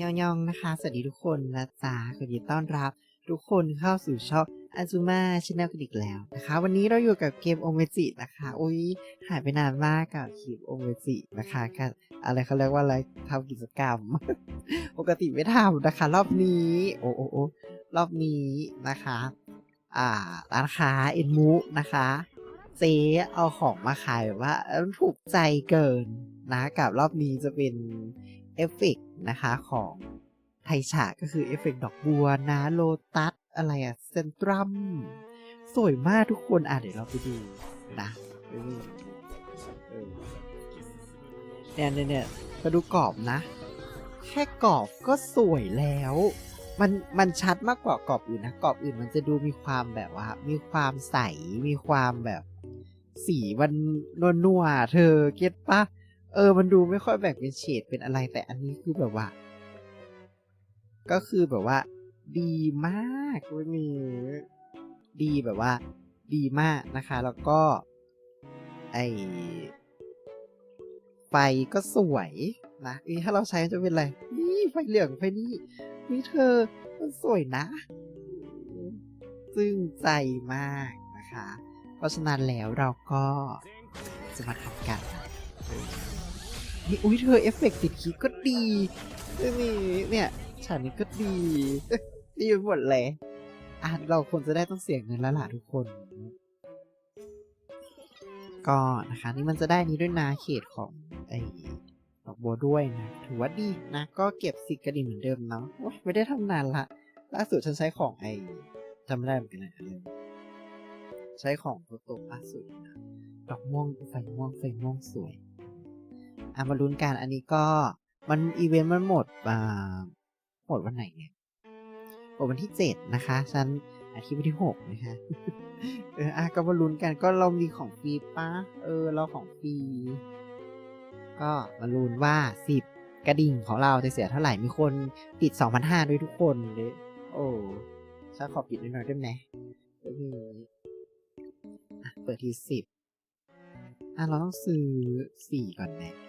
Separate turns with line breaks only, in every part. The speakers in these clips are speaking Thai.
ยองยองนะคะ สวัสดีทุกคนนะจ๊ะขอยินดีต้อนรับ ทุกคนเข้าสู่ช่องอาซูมาชแนลกันอีกแล้วนะคะ วันนี้เราอยู่กับเกมโอเมจินะคะอุ้ยหายไปนานมากกับคลิปโอเมจินะคะกับอะไรเขาเรียกว่าอะไรทำกิจกรรม ปกติไม่ทำนะคะ รอบนี้ โอ้โอ้โอ้รอบนี้นะคะ อ่าร้านค้าเอ็นมุนะคะเจ๊เอาของมาขายแบบว่าถูกใจเกินนะกับรอบนี้จะเป็น เอฟเฟกต์นะคะของไทยฉากก็คือเอฟเฟกต์ดอกบัวนะโลตัส อะไรอะเซนตรัม สวยมากทุกคน อะ เดี๋ยวเราไปดูนะเนี่ยเนี่ยเนี่ยมาดูกรอบนะ แค่กรอบก็สวยแล้ว มันมันชัดมากกว่ากรอบอื่นนะกรอบอื่นมันจะดูมีความแบบว่า มีความใสมีความแบบสีมันนวนัวๆเธอเก็ตปะ เออ มันดูไม่ค่อยแบ่งเป็นเฉดเป็นอะไรแต่อันนี้คือแบบว่า ก็คือแบบว่า ดีมากเว้ยมีดีแบบว่า ดีมากนะคะ แล้วก็ ไอไฟก็สวยนะนี่ถ้าเราใช้จะเป็นอะไร นี่ไฟเหลืองไฟนี่นี่เธอมันสวยนะ ซึ่งใจมากนะคะ เพราะฉะนั้นแล้วเราก็จะมาทำกัน นี่อุ้ยเธอเอฟเฟกต์ติดคีย์ก็ดีนี่เนี่ยฉากนี้ก็ดี ดีหมดเลยอะเราควรจะได้ต้องเสียเงินแล้วล่ะทุกคน ก็นะคะนี่มันจะได้นี้ด้วยนาเขตของไอ้ดอกบัวด้วยนะถือว่าดีนะ ก็เก็บสิทธิ์กระดิ่งเหมือนเดิมเนาะโอ๊ยไม่ได้ทำนานละล่าสุดฉันใช้ของไอ้จำไม่ได้เหมือนกันนะใช้ของตัวโตล่าสุดนะดอกม่วงไฟม่วงไฟม่วงสวย อะมาลุ้นกัน อันนี้ก็มันอีเวนต์มันหมดอ่าหมดวันไหนเนี่ยหมดวันที่เจ็ดนะคะฉันอาทิตย์ที่หกนะคะเอออะก็มาลุ้นกันก็เรามีของฟรีปะเออ เราของฟรีก็มาลุ้นว่าสิบกระดิ่งของเราจะเสียเท่าไหร่มีคนปิดสองพันห้าด้วยทุกคนเลยโอ้ฉันขอปิดหน่อยได้ไหมไม่มีอะเปิดที่สิบอะเราต้องซื้อสี่ก่อนแน่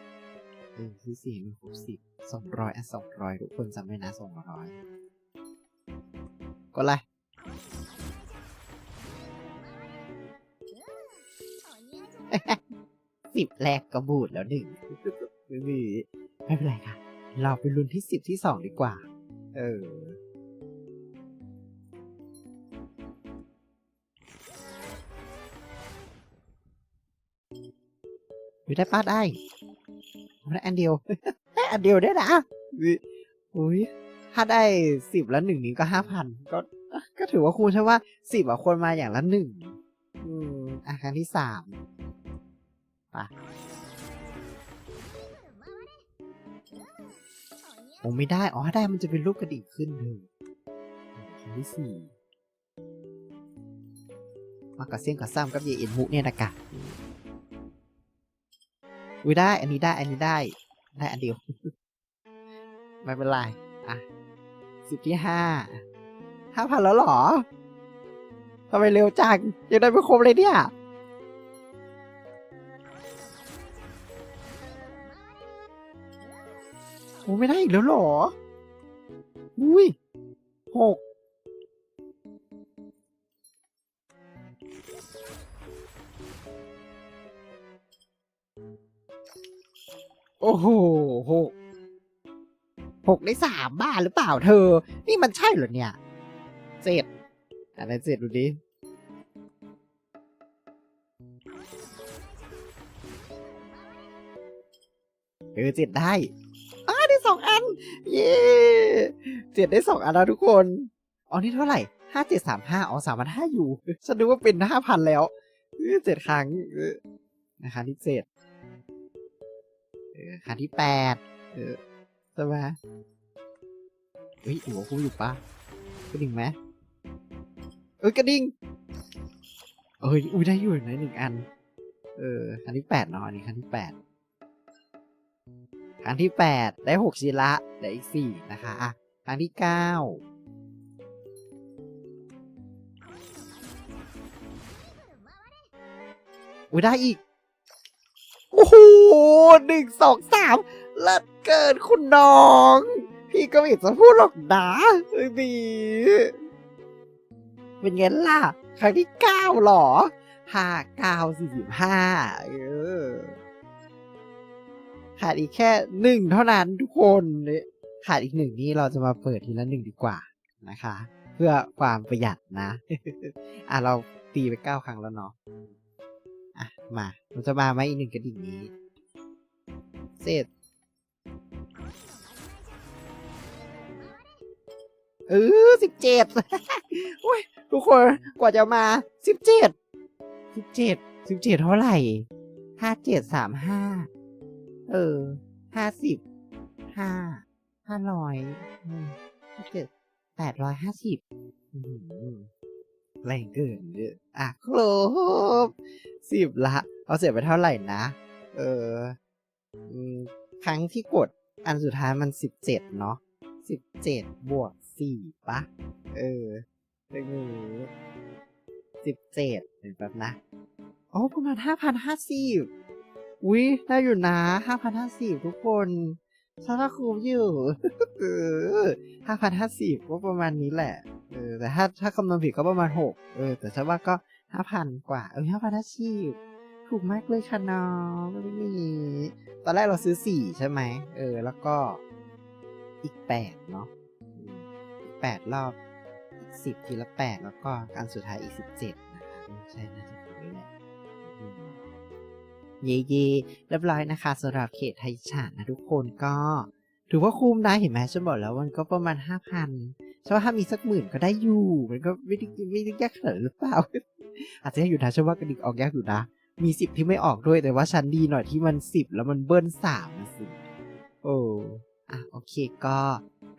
เออซื้อสี่ห้มันครบสิบสองร้อยอะสองร้อยทุกคนจำไว้นะสองร้อยก็เลยสิบแรกก็บูดแล้วหนึ่งไม่มีไม่เป็นไรค่ะ เราไปลุ้นที่สิบที่สองดีกว่า เอออยู่ได้ป้าได้ ได้อันเดียวได้อันเดียวได้นะอุ้ยถ้าได้สิบแล้วหนึ่งนี้ก็ห้าพันก็ก็ถือว่าคุ้มใช่ว่าสิบอะคนมาอย่างละหนึ่งอืมอะครั้งที่สามป่ะโอ้ไม่ได้ อ๋อถ้าได้มันจะเป็นรูปกระดิ่งขึ้นเลยครั้งที่สี่มากระเซียงกระซ้ำกับเยเอ็นมุเนี่ยนะกะ อุ้ยได้ อันนี้ได้ อันนี้ได้ ได้อันเดียว ไม่เป็นไร อะ สิบที่ห้า ห้าพันแล้วหรอทำไมเร็วจัง ยังได้ไม่ครบเลยเนี่ย โอ้ไม่ได้อีกแล้วหรอ อุ้ยหก อ้โหหกหกได้สามบ้าหรือเปล่าเธอ นี่มันใช่เหรอเนี่ยเจ็ดอะไรเจ็ดดูดิเออเจ็ดได้อ้าได้สองอัน เย้เจ็ดได้สองอันแล้วทุกคนอ๋อนี่เท่าไหร่ห้าเจ็ดสามห้าอ๋อสามพันห้าอยู่ ฉันนึกว่าเป็นห้าพันแล้วเออเจ็ดครั้งนะคะที่เจ็ด เออครั้งที่แปดเออใช่ไหมเฮ้ยหัวกูอยู่ปะกระดิ่งไหมเออกระดิ่งเอ้ยอุ้ยได้อยู่ไหนหนึ่งอัน เออครั้งที่แปดเนาะอันนี้ครั้งที่แปดครั้งที่แปดได้หกชิละเหลืออีกสี่นะคะอะครั้งที่เก้าอุ้ยได้อีก หหนึ่งสองสามเลิศเกินคุณน้อง พี่ก็ไม่จะพูดหรอกนะดีเป็นไงล่ะ ครั้งที่เก้าหรอห้าเก้าสี่สิบห้าเออขาดอีกแค่หนึ่งเท่านั้นทุกคนเนี่ยขาดอีกหนึ่งนี่เราจะมาเปิดทีละหนึ่งดีกว่านะคะ เพื่อความประหยัดนะ อะเราตีไปเก้าครั้งแล้วเนาะอะมาเราจะมาไหมอีกหนึ่งกระดิ่งนี้ เสร็จ เออสิบเจ็ดโอ้ยทุกคนกว่าจะมาสิบเจ็ดสิบเจ็ดสิบเจ็ดเท่าไหร่ห้าเจ็ดสามห้าเออห้าสิบห้าห้าร้อยห้าเจ็ดแปดร้อยห้าสิบแรงเกินเยอะอะครบสิบละ เอาเสียไปเท่าไหร่นะ เอออืม ครั้งที่กดอันสุดท้ายมันสิบเจ็ดเนาะสิบเจ็ดบวกสี่ปะ เออเป็นอย่างนี้สิบเจ็ดเห็นแบบนะโอ้ประมาณห้าพันห้าสิบอุ้ยได้อยู่นะห้าพันห้าสิบทุกคนถ้าถ้าคุ้มอยู่ห้าพันห้าสิบก็ประมาณนี้แหละ เออ แต่ถ้าถ้าคำนวณผิดก็ประมาณหกเออ แต่ฉันว่าก็ห้าพันกว่า เออห้าพันห้าสิบ ถูกมากเลยค่ะน้องไม่มีตอนแรกเราซื้อสี่ใช่ไหม เออ แล้วก็อีกแปดเนาะแปดรอบอีกสิบทีละแปดแล้วก็การสุดท้ายอีกสิบเจ็ดนะคะใช่น่าจะถูกนี่แหละเย่เย่เรียบร้อยนะคะสำหรับเขตไทยฉานนะทุกคนก็ ถือว่าคุ้มนะเห็นไหมฉันบอกแล้วมันก็ประมาณห้าพันฉันว่าถ้ามีสักหมื่นก็ได้อยู่ มันก็ไม่ได้ไม่ได้ยากขนาดหรือเปล่า อาจจะอยู่นะฉันว่ากระดิกออกยากอยู่นะ มีสิบที่ไม่ออกด้วยแต่ว่าฉันดีหน่อยที่มันสิบแล้วมันเบิ้ลสามนะสิโอ้อะโอเคก็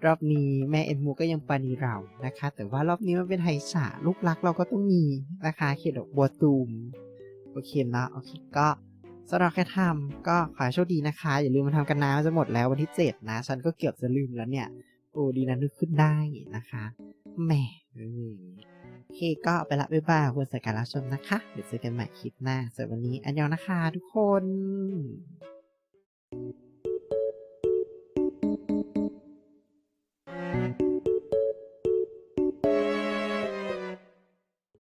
รอบนี้แม่เอ็นมูก็ยังปานีเรานะคะ แต่ว่ารอบนี้มันเป็นไฮฉาลูกรักเราก็ต้องมีนะคะเขตดอกบัวตูมโอเคเนาะโอเคก็สำหรับแค่ทำก็ขอให้โชคดีนะคะ อย่าลืมมาทำกันนะมันจะหมดแล้ววันที่เจ็ดนะ ฉันก็เกือบจะลืมแล้วเนี่ย โอ้ดีนะนึกขึ้นได้นะคะแหมเออโอเคก็ไปละบ๊ายบายขอบคุณสักการรับชมนะคะ เดี๋ยวเจอกันใหม่คลิปหน้าสำหรับวันนี้อันยองนะคะทุกคน